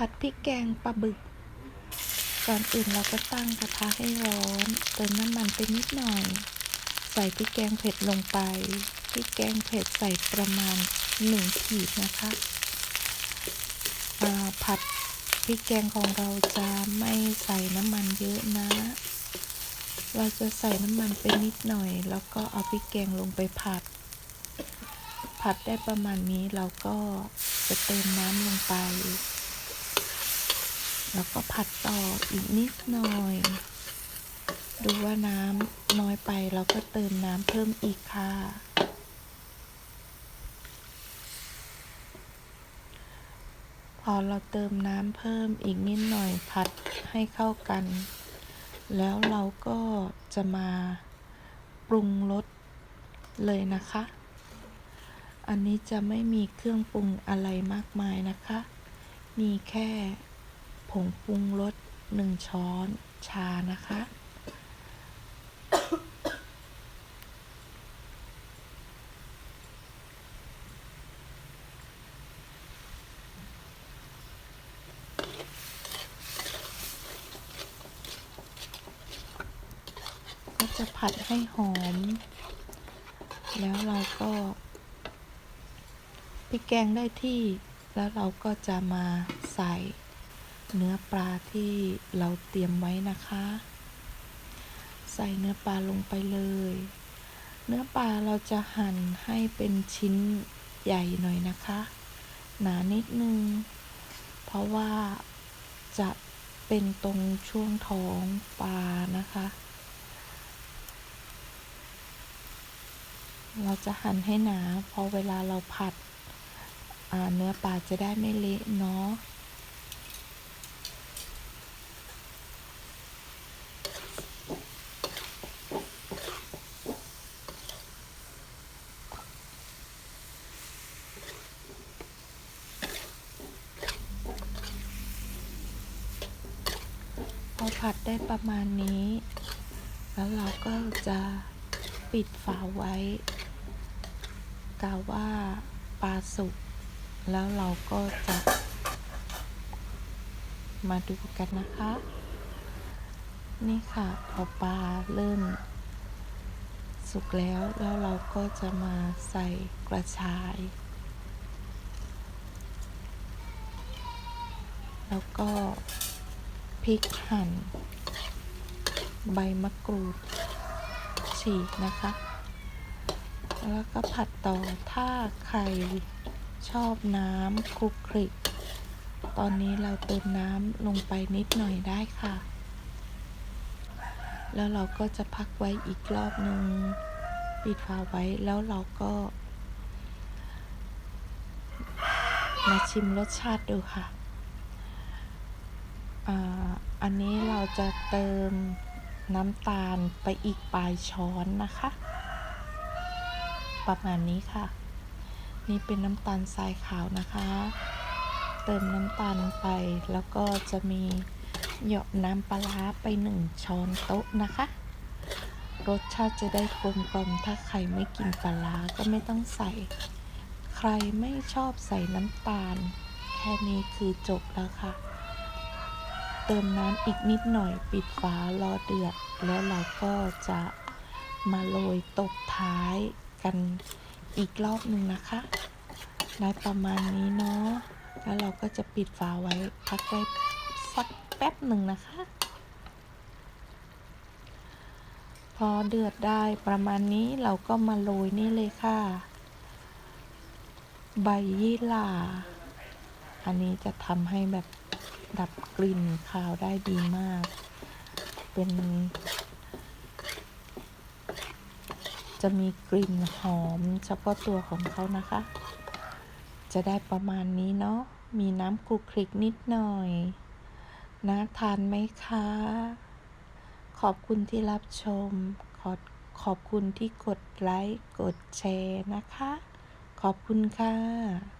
ผัดพริกแกงปลาบึก ก่อนอื่นเราก็ตั้งกระทะให้ร้อนเติมน้ำมันไปนิดหน่อย ใส่พริกแกงเผ็ดลงไป พริกแกงเผ็ดใส่ประมาณหนึ่งขีดนะคะอ่าผัดพริกแกงของเราจะไม่ใส่น้ำมันเยอะนะ เราจะใส่น้ำมันไปนิดหน่อย แล้วก็เอาพริกแกงลงไปผัด ผัดได้ประมาณนี้เราก็จะเติมน้ำลงไป แล้วก็ผัดต่ออีกนิดหน่อย ดูว่าน้ำน้อยไปเราก็เติมน้ำเพิ่มอีกค่ะ พอเราเติมน้ำเพิ่มอีกนิดหน่อยผัดให้เข้ากัน แล้วเราก็จะมาปรุงรสเลยนะคะ อันนี้จะไม่มีเครื่องปรุงอะไรมากมายนะคะ มีแค่ งปรุงรสหนึ่งช้อนชานะคะ ก็จะผัดให้หอม แล้วเราก็พริกแกงได้ที่แล้วเราก็จะมาใส่ เนื้อปลาที่เราเตรียมไว้นะคะ ใส่เนื้อปลาลงไปเลย เนื้อปลาเราจะหั่นให้เป็นชิ้นใหญ่หน่อยนะคะ หนานิดนึง เพราะว่าจะเป็นตรงช่วงท้องปลานะคะ เราจะหั่นให้หนา เพราะเวลาเราผัดเนื้อปลาจะได้ไม่เละเนาะ พอผัดได้ประมาณนี้ แล้วเราก็จะปิดฝาไว้กาว่าปลาสุก แล้วเราก็จะมาดูกันนะคะ นี่ค่ะพอปลาเริ่ม สุกแล้วแล้วเราก็จะมาใส่กระชาย แล้วก็ พริกหั่น ใบมะกรูดฉีกนะคะ แล้วก็ผัดต่อถ้าใครชอบน้ำคลุกคลิก ตอนนี้เราเติมน้ำลงไปนิดหน่อยได้ค่ะ แล้วเราก็จะพักไว้อีกรอบหนึ่งปิดฝาไว้แล้วเราก็มาชิมรสชาติดูค่ะ อันนี้เราจะเติมน้ำตาลไปอีกปลายช้อนนะคะ ประมาณนี้ค่ะ นี่เป็นน้ำตาลทรายขาวนะคะ เติมน้ำตาลไปแล้วก็จะมีหยาะน้ำปลาไปหนึ่งช้อนโต๊ะนะคะ รสชาติจะได้กลมกลมถ้าใครไม่กินปลาก็ไม่ต้องใส่ ใครไม่ชอบใส่น้ำตาล แค่นี้คือจบแล้วค่ะ เติมน้ำอีกนิดหน่อยปิดฝารอเดือด แล้วเราก็จะมาโรยตบท้ายกันอีกรอบหนึ่งนะคะได้ประมาณนี้เนาะแล้วเราก็จะปิดฝาไว้พักไว้สักแป๊บหนึ่งนะคะ พอเดือดได้ประมาณนี้เราก็มาโรยนี่เลยค่ะ ใบยี่หร่า อันนี้จะทำให้แบบดับกลิ่นคาวได้ดีมาก เป็นจะมีกลิ่นหอมเฉพาะตัวของเขานะคะ จะได้ประมาณนี้เนาะ มีน้ำคลุกคลิกนิดหน่อยน่าทานไหมคะ ขอบคุณที่รับชม ขอขอบคุณที่กดไลค์ กดแชร์นะคะ ขอบคุณค่ะ